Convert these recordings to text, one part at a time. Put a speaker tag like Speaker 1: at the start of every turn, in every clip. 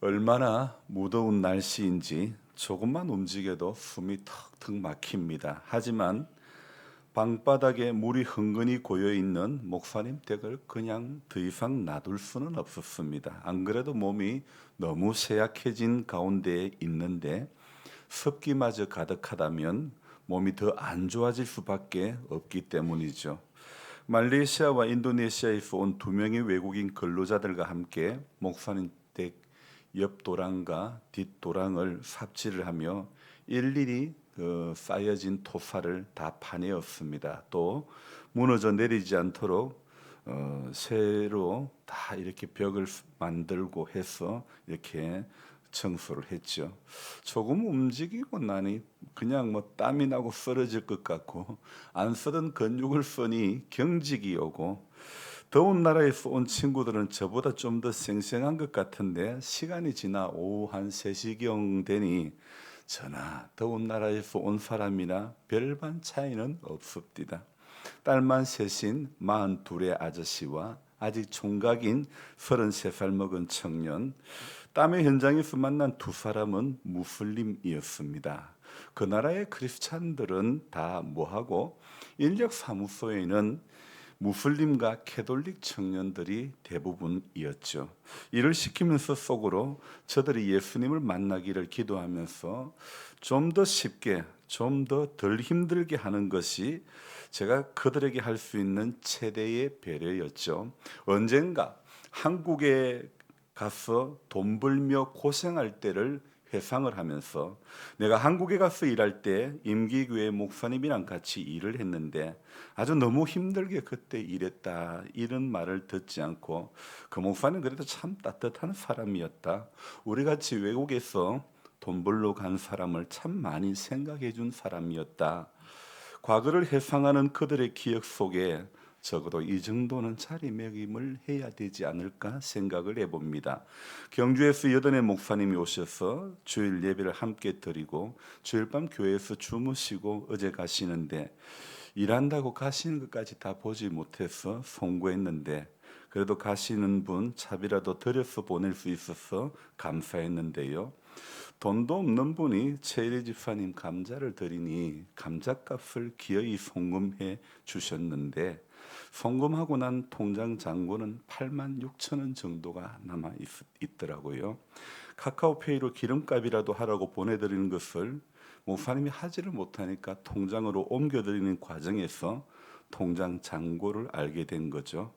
Speaker 1: 얼마나 무더운 날씨인지 조금만 움직여도 숨이 턱턱 막힙니다. 하지만 방바닥에 물이 흥건히 고여 있는 목사님 댁을 그냥 더 이상 놔둘 수는 없었습니다. 안 그래도 몸이 너무 쇠약해진 가운데 있는데 습기마저 가득하다면 몸이 더 안 좋아질 수밖에 없기 때문이죠. 말레이시아와 인도네시아에서 온 두 명의 외국인 근로자들과 함께 목사님 댁 옆 도랑과 뒷 도랑을 삽질을 하며 일일이 그 쌓여진 토사를 다 파내었습니다. 또 무너져 내리지 않도록 어, 새로 다 이렇게 벽을 만들고 해서 이렇게 청소를 했죠. 조금 움직이고 나니 그냥 뭐 땀이 나고 쓰러질 것 같고 안 쓰던 근육을 쓰니 경직이 오고 더운 나라에서 온 친구들은 저보다 좀더 쌩쌩한 것 같은데 시간이 지나 오후 한 3시경 되니 전하 더운 나라에서 온 사람이나 별반 차이는 없습니다. 딸만 셋인 42의 아저씨와 아직 총각인 33살 먹은 청년 땀의 현장에서 만난 두 사람은 무슬림이었습니다. 그 나라의 크리스찬들은 다 뭐하고 인력 사무소에는 무슬림과 캐톨릭 청년들이 대부분이었죠. 이를 시키면서 속으로 저들이 예수님을 만나기를 기도하면서 좀 더 쉽게, 좀 더 덜 힘들게 하는 것이 제가 그들에게 할 수 있는 최대의 배려였죠. 언젠가 한국에 가서 돈 벌며 고생할 때를 회상을 하면서 내가 한국에 가서 일할 때 임기교회 목사님이랑 같이 일을 했는데 아주 너무 힘들게 그때 일했다 이런 말을 듣지 않고 그 목사님 그래도 참 따뜻한 사람이었다. 우리 같이 외국에서 돈 벌러 간 사람을 참 많이 생각해 준 사람이었다. 과거를 회상하는 그들의 기억 속에 적어도 이 정도는 자리매김을 해야 되지 않을까 생각을 해봅니다. 경주에서 여든의 목사님이 오셔서 주일 예배를 함께 드리고 주일 밤 교회에서 주무시고 어제 가시는데 일한다고 가시는 것까지 다 보지 못해서 송구했는데 그래도 가시는 분 차비라도 드려서 보낼 수 있어서 감사했는데요. 돈도 없는 분이 최일희 집사님 감자를 드리니 감자값을 기어이 송금해 주셨는데 송금하고 난 통장 잔고는 8만 6천 원 정도가 남아 있, 더라고요. 카카오페이로 기름값이라도 하라고 보내드리는 것을 목사님이 하지를 못하니까 통장으로 옮겨드리는 과정에서 통장 잔고를 알게 된 거죠.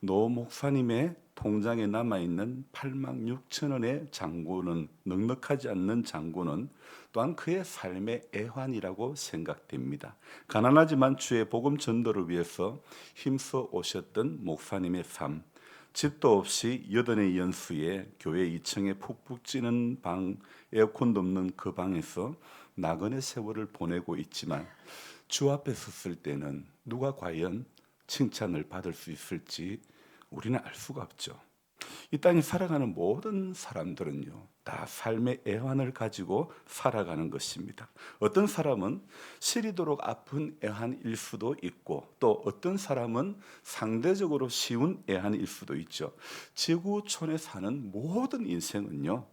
Speaker 1: 노 목사님의 통장에 남아 있는 8만 6천 원의 잔고는 넉넉하지 않는 잔고는 또한 그의 삶의 애환이라고 생각됩니다. 가난하지만 주의 복음 전도를 위해서 힘써 오셨던 목사님의 삶, 집도 없이 여든의 연수에 교회 2층에 푹푹 찌는 방, 에어컨도 없는 그 방에서 나그네 세월을 보내고 있지만 주 앞에 섰을 때는 누가 과연 칭찬을 받을 수 있을지 우리는 알 수가 없죠. 이 땅에 살아가는 모든 사람들은요, 다 삶의 애환을 가지고 살아가는 것입니다. 어떤 사람은 시리도록 아픈 애환일 수도 있고, 또 어떤 사람은 상대적으로 쉬운 애환일 수도 있죠. 지구촌에 사는 모든 인생은요,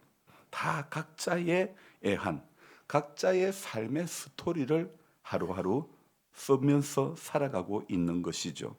Speaker 1: 다 각자의 애환, 각자의 삶의 스토리를 하루하루 쓰면서 살아가고 있는 것이죠.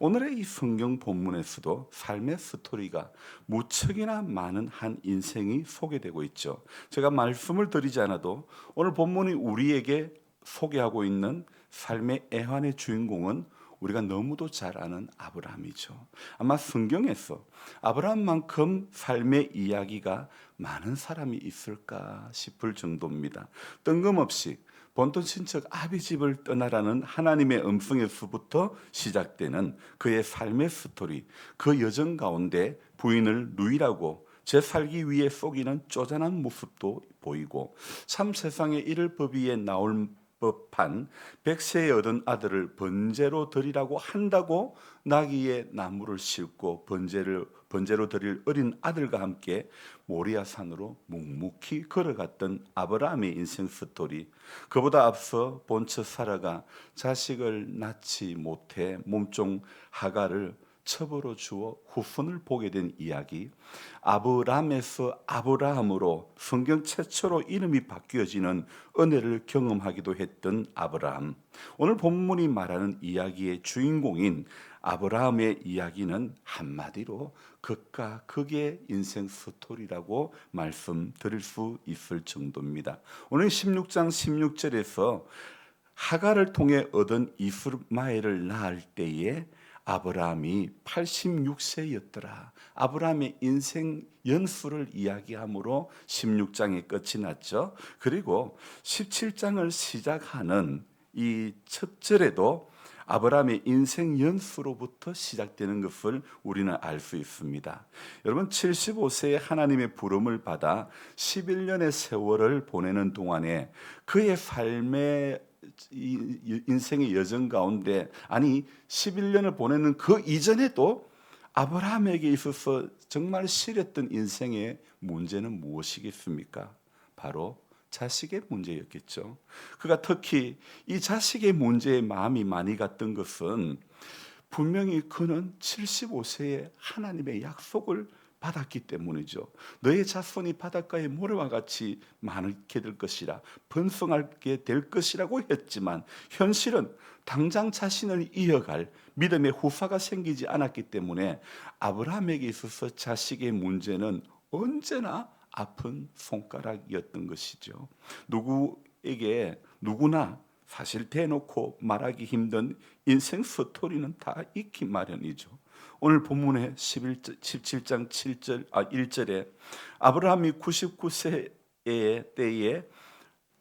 Speaker 1: 오늘의 이 성경 본문에서도 삶의 스토리가 무척이나 많은 한 인생이 소개되고 있죠. 제가 말씀을 드리지 않아도 오늘 본문이 우리에게 소개하고 있는 삶의 애환의 주인공은 우리가 너무도 잘 아는 아브라함이죠. 아마 성경에서 아브라함만큼 삶의 이야기가 많은 사람이 있을까 싶을 정도입니다. 뜬금없이 본토 친척 아비 집을 떠나라는 하나님의 음성에서부터 시작되는 그의 삶의 스토리, 그 여정 가운데 부인을 누이라고 제 살기 위해 속이는 쪼잔한 모습도 보이고 참 세상에 이를 법 위에 나올 법한 백세에 얻은 아들을 번제로 드리라고 한다고 나귀의 나무를 싣고 번제를 번제로 드릴 어린 아들과 함께 모리아 산으로 묵묵히 걸어갔던 아브라함의 인생 스토리. 그보다 앞서 본처 사라가 자식을 낳지 못해 몸종 하가를 첩으로 주어 후손을 보게 된 이야기. 아브람에서 아브라함으로 성경 최초로 이름이 바뀌어지는 은혜를 경험하기도 했던 아브라함. 오늘 본문이 말하는 이야기의 주인공인 아브라함의 이야기는 한마디로 극과 극의 인생 스토리라고 말씀드릴 수 있을 정도입니다. 오늘 16장 16절에서 하가를 통해 얻은 이스마엘을 낳을 때에 아브라함이 86세였더라. 아브라함의 인생 연수를 이야기함으로 16장의 끝이 났죠. 그리고 17장을 시작하는 이 첫 절에도 아브라함의 인생 연수로부터 시작되는 것을 우리는 알 수 있습니다. 여러분 75세에 하나님의 부름을 받아 11년의 세월을 보내는 동안에 그의 삶의 이 인생의 여정 가운데 아니 11년을 보내는 그 이전에도 아브라함에게 있어서 정말 시렸던 인생의 문제는 무엇이겠습니까? 바로 자식의 문제였겠죠. 그가 특히 이 자식의 문제에 마음이 많이 갔던 것은 분명히 그는 75세에 하나님의 약속을 받았기 때문이죠. 너의 자손이 바닷가의 모래와 같이 많게 될 것이라 번성하게 될 것이라고 했지만 현실은 당장 자신을 이어갈 믿음의 후사가 생기지 않았기 때문에 아브라함에게 있어서 자식의 문제는 언제나 아픈 손가락이었던 것이죠. 누구에게 누구나 사실 대놓고 말하기 힘든 인생 스토리는 다 있기 마련이죠. 오늘 본문의 11, 17장 7절 아 1절에 아브라함이 99세의 때에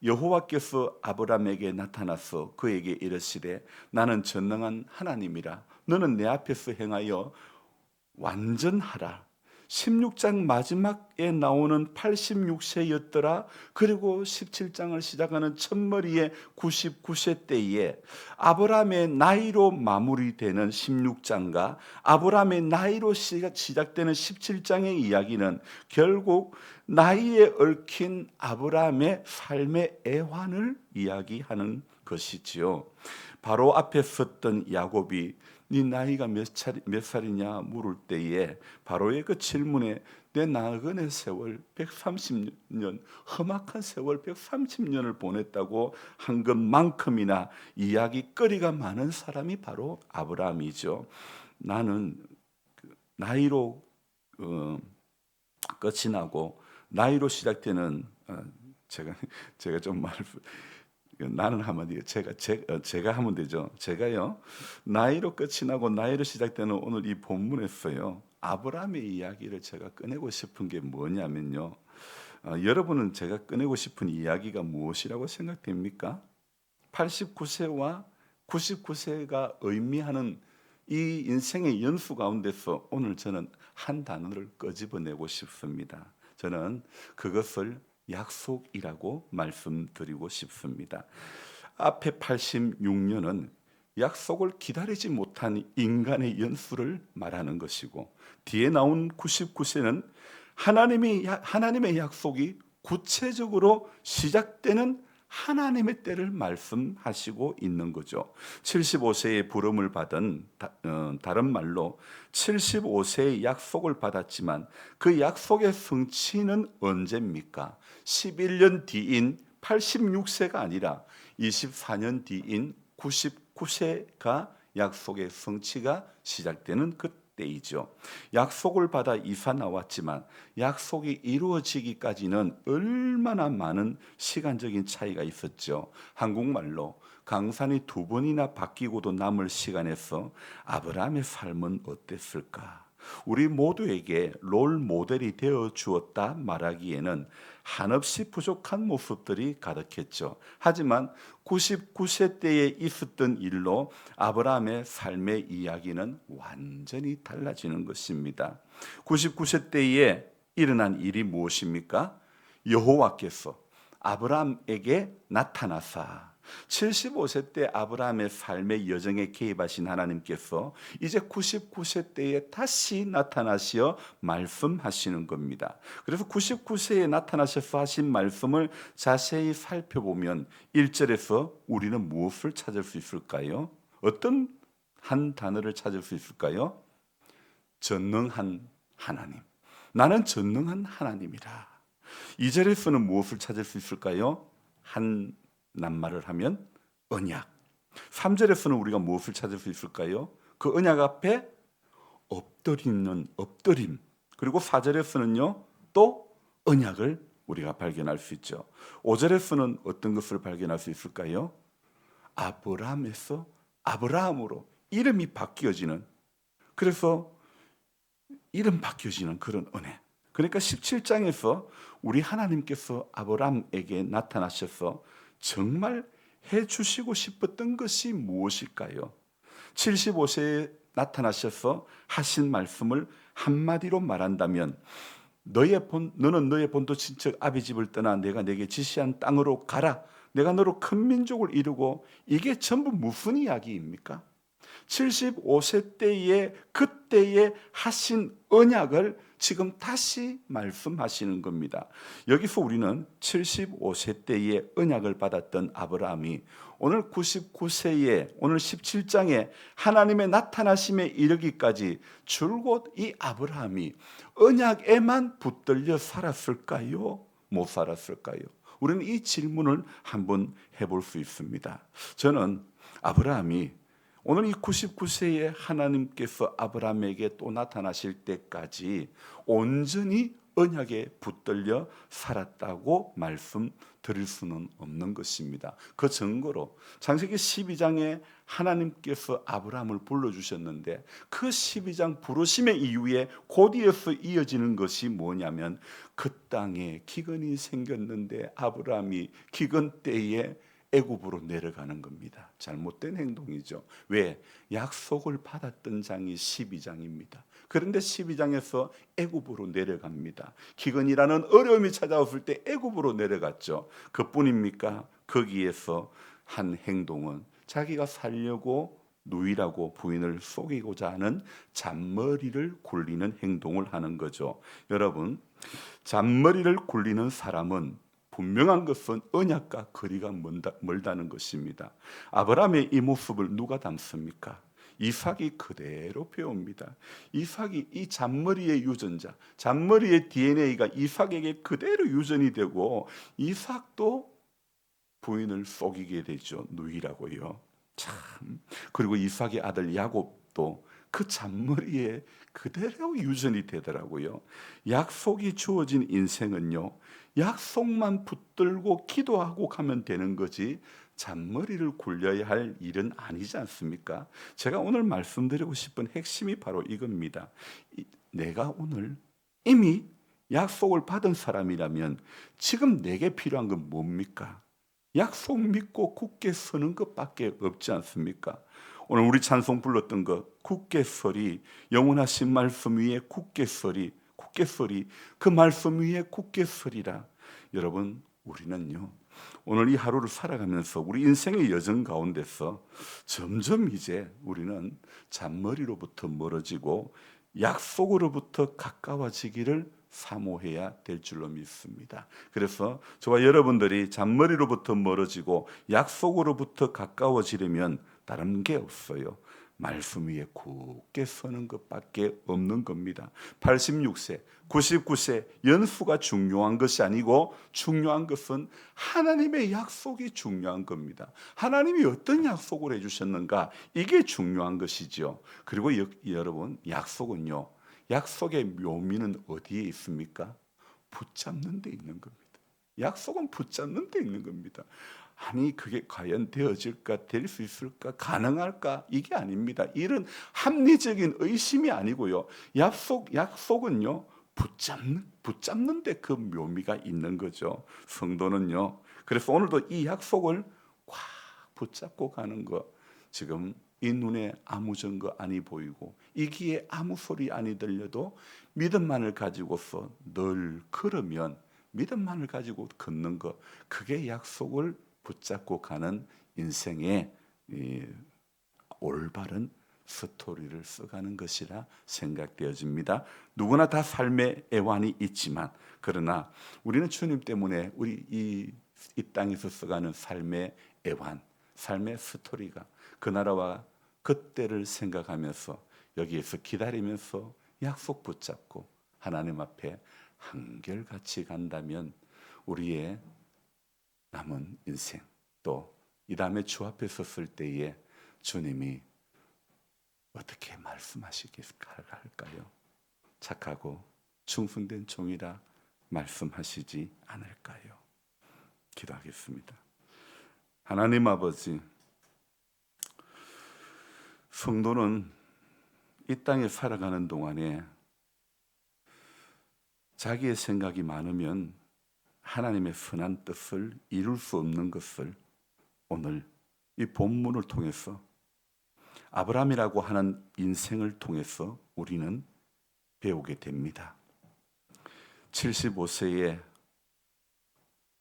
Speaker 1: 여호와께서 아브라함에게 나타나서 그에게 이르시되 나는 전능한 하나님이라 너는 내 앞에서 행하여 완전하라 16장 마지막에 나오는 86세였더라. 그리고 17장을 시작하는 첫머리의 99세 때에 아브라함의 나이로 마무리되는 16장과 아브라함의 나이로 시작되는 17장의 이야기는 결국 나이에 얽힌 아브라함의 삶의 애환을 이야기하는 것이지요. 바로 앞에 섰던 야곱이 네 나이가 몇, 살, 몇 살이냐 물을 때에 바로의 그 질문에 내 나그네 세월 130년 험악한 세월 130년을 보냈다고 한 것만큼이나 이야기거리가 많은 사람이 바로 아브라함이죠. 나는 그 나이로 어, 끝이 나고 나이로 시작되는 어, 제가 제가 좀 말. 나는 한마디 제가 제, 어, 제가 하면 되죠. 제가요 나이로 끝이 나고 나이로 시작되는 오늘 이 본문에서요 아브라함의 이야기를 제가 꺼내고 싶은 게 뭐냐면요. 어, 여러분은 제가 꺼내고 싶은 이야기가 무엇이라고 생각됩니까? 89세와 99세가 의미하는 이 인생의 연수 가운데서 오늘 저는 한 단어를 끄집어내고 싶습니다. 저는 그것을 약속이라고 말씀드리고 싶습니다. 앞에 86년은 약속을 기다리지 못한 인간의 연수를 말하는 것이고 뒤에 나온 99세는 하나님이 하나님의 약속이 구체적으로 시작되는 하나님의 때를 말씀하시고 있는 거죠. 75세의 부름을 받은 어, 다른 말로 75세의 약속을 받았지만 그 약속의 성취는 언제입니까? 11년 뒤인 86세가 아니라 24년 뒤인 99세가 약속의 성취가 시작되는 그 때이죠. 약속을 받아 이사 나왔지만 약속이 이루어지기까지는 얼마나 많은 시간적인 차이가 있었죠. 한국말로 강산이 두 번이나 바뀌고도 남을 시간에서 아브라함의 삶은 어땠을까? 우리 모두에게 롤 모델이 되어 주었다 말하기에는 한없이 부족한 모습들이 가득했죠. 하지만 99세 때에 있었던 일로 아브라함의 삶의 이야기는 완전히 달라지는 것입니다. 99세 때에 일어난 일이 무엇입니까? 여호와께서 아브라함에게 나타나사 75세 때 아브라함의 삶의 여정에 개입하신 하나님께서 이제 99세 때에 다시 나타나시어 말씀하시는 겁니다. 그래서 99세에 나타나셔서 하신 말씀을 자세히 살펴보면 1절에서 우리는 무엇을 찾을 수 있을까요? 어떤 한 단어를 찾을 수 있을까요? 전능한 하나님. 나는 전능한 하나님이라. 이 절에서는 무엇을 찾을 수 있을까요? 한 낱말을 하면 언약. 3절에서는 우리가 무엇을 찾을 수 있을까요? 그 언약 앞에 엎드리는 엎드림. 그리고 4절에서는요. 또 언약을 우리가 발견할 수 있죠. 5절에서는 어떤 것을 발견할 수 있을까요? 아브라함에서 아브라함으로 이름이 바뀌어지는 그래서 이름 바뀌어지는 그런 은혜. 그러니까 17장에서 우리 하나님께서 아브라함에게 나타나셔서 정말 해 주시고 싶었던 것이 무엇일까요? 75세에 나타나셔서 하신 말씀을 한마디로 말한다면 너의 본 너는 너의 본토 친척 아비 집을 떠나 내가 내게 지시한 땅으로 가라. 내가 너로 큰 민족을 이루고 이게 전부 무슨 이야기입니까? 75세 때에 그때에 하신 언약을 지금 다시 말씀하시는 겁니다. 여기서 우리는 75세 때에 언약을 받았던 아브라함이 오늘 99세에 오늘 17장에 하나님의 나타나심에 이르기까지 줄곧 이 아브라함이 언약에만 붙들려 살았을까요? 못 살았을까요? 우리는 이 질문을 한번 해볼 수 있습니다. 저는 아브라함이 오늘 이 99세에 하나님께서 아브라함에게 또 나타나실 때까지 온전히 언약에 붙들려 살았다고 말씀 드릴 수는 없는 것입니다. 그 증거로 창세기 12장에 하나님께서 아브라함을 불러 주셨는데 그 12장 부르심의 이후에 곧이어서 이어지는 것이 뭐냐면 그 땅에 기근이 생겼는데 아브라함이 기근 때에 애굽으로 내려가는 겁니다. 잘못된 행동이죠. 왜? 약속을 받았던 장이 12장입니다. 그런데 12장에서 애굽으로 내려갑니다. 기근이라는 어려움이 찾아왔을 때 애굽으로 내려갔죠. 그뿐입니까? 거기에서 한 행동은 자기가 살려고 누이라고 부인을 속이고자 하는 잔머리를 굴리는 행동을 하는 거죠. 여러분, 잔머리를 굴리는 사람은 분명한 것은 언약과 거리가 멀다, 는 것입니다. 아브라함의 이 모습을 누가 담습니까? 이삭이 그대로 배웁니다. 이삭이 이 잔머리의 유전자, 잔머리의 DNA가 이삭에게 그대로 유전이 되고 이삭도 부인을 속이게 되죠. 누이라고요. 참. 그리고 이삭의 아들 야곱도 그 잔머리에 그대로 유전이 되더라고요. 약속이 주어진 인생은요. 약속만 붙들고 기도하고 가면 되는 거지 잔머리를 굴려야 할 일은 아니지 않습니까? 제가 오늘 말씀드리고 싶은 핵심이 바로 이겁니다. 내가 오늘 이미 약속을 받은 사람이라면 지금 내게 필요한 건 뭡니까? 약속 믿고 굳게 서는 것밖에 없지 않습니까? 오늘 우리 찬송 불렀던 것 굳게 서리 영원하신 말씀 위에 굳게 서리 굳게 서리 그 말씀 위에 굳게 서리라 여러분 우리는요 오늘 이 하루를 살아가면서 우리 인생의 여정 가운데서 점점 이제 우리는 잔머리로부터 멀어지고 약속으로부터 가까워지기를 사모해야 될 줄로 믿습니다. 그래서 저와 여러분들이 잔머리로부터 멀어지고 약속으로부터 가까워지려면 다른 게 없어요. 말씀 위에 굳게 서는 것밖에 없는 겁니다. 86세, 99세 연수가 중요한 것이 아니고 중요한 것은 하나님의 약속이 중요한 겁니다. 하나님이 어떤 약속을 해 주셨는가 이게 중요한 것이죠. 그리고 여, 여러분 약속은요. 약속의 묘미는 어디에 있습니까? 붙잡는 데 있는 겁니다. 약속은 붙잡는 데 있는 겁니다. 아니 그게 과연 되어질까 될 수 있을까 가능할까 이게 아닙니다. 이런 합리적인 의심이 아니고요. 약속 약속은요 붙잡는 붙잡는데 그 묘미가 있는 거죠. 성도는요. 그래서 오늘도 이 약속을 꽉 붙잡고 가는 거 지금 이 눈에 아무 증거 아니 보이고 이 귀에 아무 소리 아니 들려도 믿음만을 가지고서 늘 걸으면 믿음만을 가지고 걷는 거 그게 약속을 붙잡고 가는 인생의 올바른 스토리를 써가는 것이라 생각되어집니다. 누구나 다 삶의 애환이 있지만 그러나 우리는 주님 때문에 우리 이, 이 땅에서 써가는 삶의 애환, 삶의 스토리가 그 나라와 그때를 생각하면서 여기에서 기다리면서 약속 붙잡고 하나님 앞에 한결같이 간다면 우리의 남은 인생 또 이 다음에 주 앞에 섰을 때에 주님이 어떻게 말씀하시겠을까요? 착하고 충성된 종이라 말씀하시지 않을까요? 기도하겠습니다. 하나님 아버지, 성도는 이 땅에 살아가는 동안에 자기의 생각이 많으면 하나님의 선한 뜻을 이룰 수 없는 것을 오늘 이 본문을 통해서 아브라함이라고 하는 인생을 통해서 우리는 배우게 됩니다. 75세에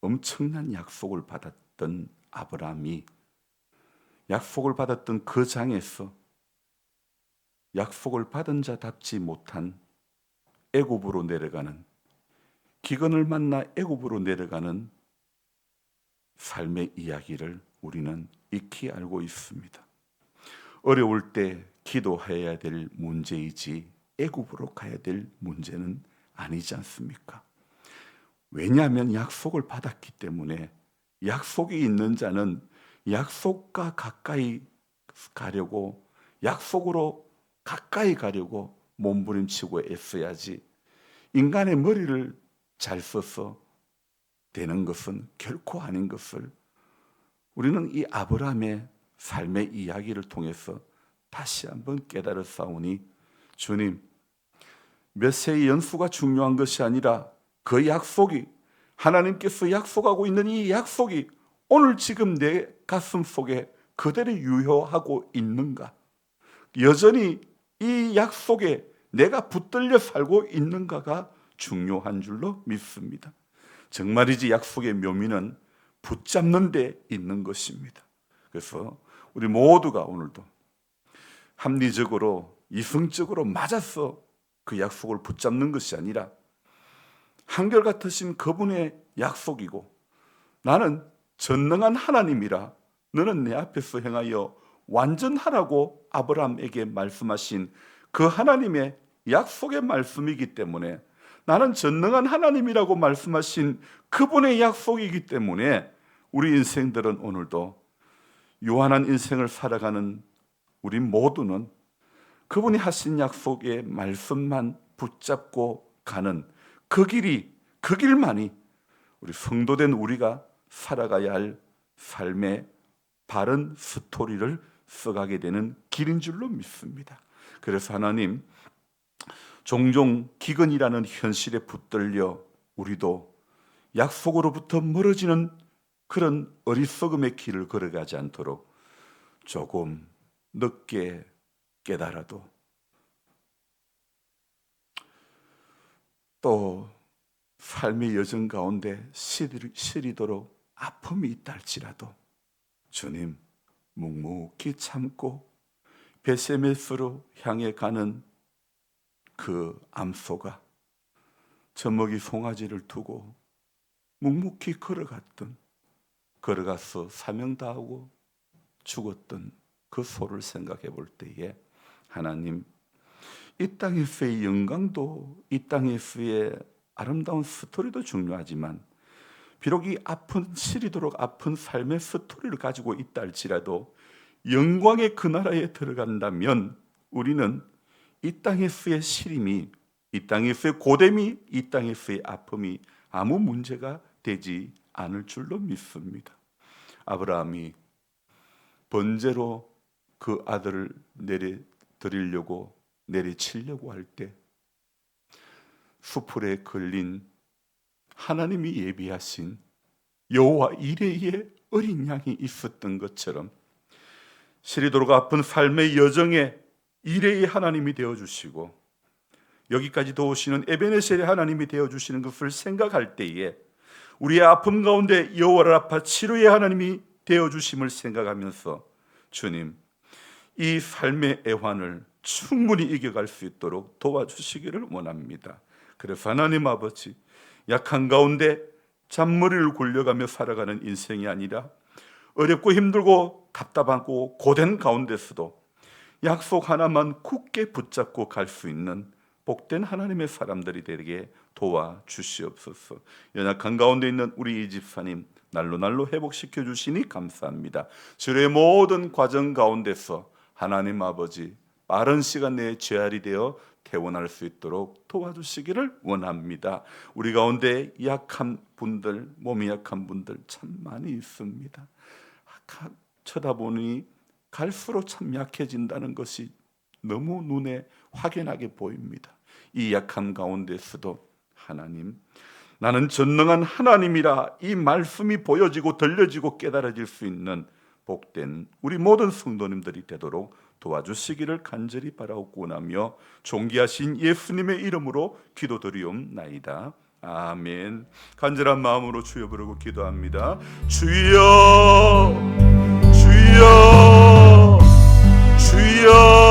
Speaker 1: 엄청난 약속을 받았던 아브라함이 약속을 받았던 그 장에서 약속을 받은 자답지 못한 애굽으로 내려가는 기근을 만나 애굽으로 내려가는 삶의 이야기를 우리는 익히 알고 있습니다. 어려울 때 기도해야 될 문제이지 애굽으로 가야 될 문제는 아니지 않습니까? 왜냐하면 약속을 받았기 때문에 약속이 있는 자는 약속과 가까이 가려고 약속으로 가까이 가려고 몸부림치고 애써야지 인간의 머리를 잘 써서 되는 것은 결코 아닌 것을 우리는 이 아브라함의 삶의 이야기를 통해서 다시 한번 깨달을 싸우니 주님 몇 세의 연수가 중요한 것이 아니라 그 약속이 하나님께서 약속하고 있는 이 약속이 오늘 지금 내 가슴 속에 그대로 유효하고 있는가? 여전히 이 약속에 내가 붙들려 살고 있는가가 중요한 줄로 믿습니다. 정말이지 약속의 묘미는 붙잡는 데 있는 것입니다. 그래서 우리 모두가 오늘도 합리적으로 이성적으로 맞아서 그 약속을 붙잡는 것이 아니라 한결같으신 그분의 약속이고 나는 전능한 하나님이라 너는 내 앞에서 행하여 완전하라고 아브라함에게 말씀하신 그 하나님의 약속의 말씀이기 때문에 나는 전능한 하나님이라고 말씀하신 그분의 약속이기 때문에 우리 인생들은 오늘도 요한한 인생을 살아가는 우리 모두는 그분이 하신 약속의 말씀만 붙잡고 가는 그 길이 그 길만이 우리 성도된 우리가 살아가야 할 삶의 바른 스토리를 써가게 되는 길인 줄로 믿습니다. 그래서 하나님 종종 기근이라는 현실에 붙들려 우리도 약속으로부터 멀어지는 그런 어리석음의 길을 걸어가지 않도록 조금 늦게 깨달아도. 또 삶의 여정 가운데 시리도록 아픔이 있다 할지라도 주님 묵묵히 참고 베세메스로 향해 가는 그 암소가 젖먹이 송아지를 두고 묵묵히 걸어갔던 걸어가서 사명 다하고 죽었던 그 소를 생각해 볼 때에 하나님 이 땅에서의 영광도 이 땅에서의 아름다운 스토리도 중요하지만 비록 이 아픈 시리도록 아픈 삶의 스토리를 가지고 있다 할지라도 영광의 그 나라에 들어간다면 우리는 이 땅에서의 시림이 이 땅에서의 고됨이 이 땅에서의 아픔이 아무 문제가 되지 않을 줄로 믿습니다. 아브라함이 번제로 그 아들을 내려 드리려고 내리치려고 할 때 수풀에 걸린 하나님이 예비하신 여호와 이레의 어린 양이 있었던 것처럼 시리도록 아픈 삶의 여정에 이레의 하나님이 되어 주시고 여기까지 도우시는 에베네셀의 하나님이 되어 주시는 것을 생각할 때에 우리의 아픔 가운데 여호와를 아파 치료의 하나님이 되어 주심을 생각하면서 주님 이 삶의 애환을 충분히 이겨갈 수 있도록 도와주시기를 원합니다. 그래서 하나님 아버지 약한 가운데 잔머리를 굴려가며 살아가는 인생이 아니라 어렵고 힘들고 답답하고 고된 가운데서도 약속 하나만 굳게 붙잡고 갈 수 있는 복된 하나님의 사람들이 되게 도와 주시옵소서. 연약한 가운데 있는 우리 이 집사님 날로 날로 회복시켜 주시니 감사합니다. 주의 모든 과정 가운데서 하나님 아버지 빠른 시간 내에 재활이 되어 퇴원할 수 있도록 도와주시기를 원합니다. 우리 가운데 약한 분들, 몸이 약한 분들 참 많이 있습니다. 가- 쳐다보니 갈수록 참 약해진다는 것이 너무 눈에 확연하게 보입니다. 이 약함 가운데서도 하나님, 나는 전능한 하나님이라 이 말씀이 보여지고 들려지고 깨달아질 수 있는 복된 우리 모든 성도님들이 되도록 도와주시기를 간절히 바라옵고 나며 존귀하신 예수님의 이름으로 기도드리옵나이다. 아멘. 간절한 마음으로 주여 부르고 기도합니다. 주여 Dios.